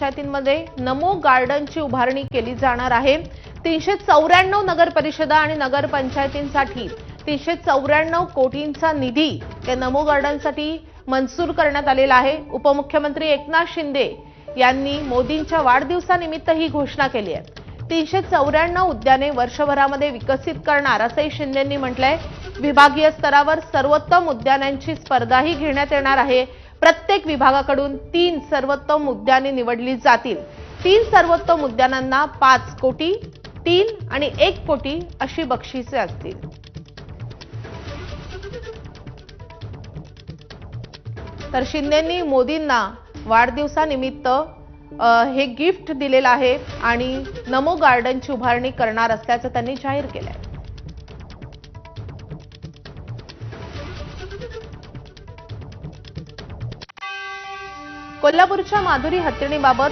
नगरपंचायतींमध्ये नमो गार्डनची उभारणी केली जाणार आहे. तीनशे चौऱ्याण्णव नगरपरिषदा आणि नगरपंचायतींसाठी तीनशे चौऱ्याण्णव कोटींचा निधी या नमो गार्डनसाठी मंजूर करण्यात आलेला आहे. उपमुख्यमंत्री एकनाथ शिंदे यांनी मोदींच्या वाढदिवसानिमित्त ही घोषणा केली आहे. तीनशे चौऱ्याण्णव उद्याने वर्षभरामध्ये विकसित करणार असंही शिंदेंनी म्हटलंय. विभागीय स्तरावर सर्वोत्तम उद्यानांची स्पर्धाही घेण्यात येणार आहे. प्रत्येक विभागाकडून तीन सर्वोत्तम उद्याने निवडली जातील. तीन सर्वोत्तम उद्यानांना पाच कोटी तीन आणि एक कोटी अशी बक्षिसे असतील. तर शिंदेंनी मोदींना वाढदिवसानिमित्त हे गिफ्ट दिलेलं आहे आणि नमो गार्डनची उभारणी करणार असल्याचं त्यांनी जाहीर केलं आहे कोल्हापूरच्या माधुरी हत्तीणीबाबत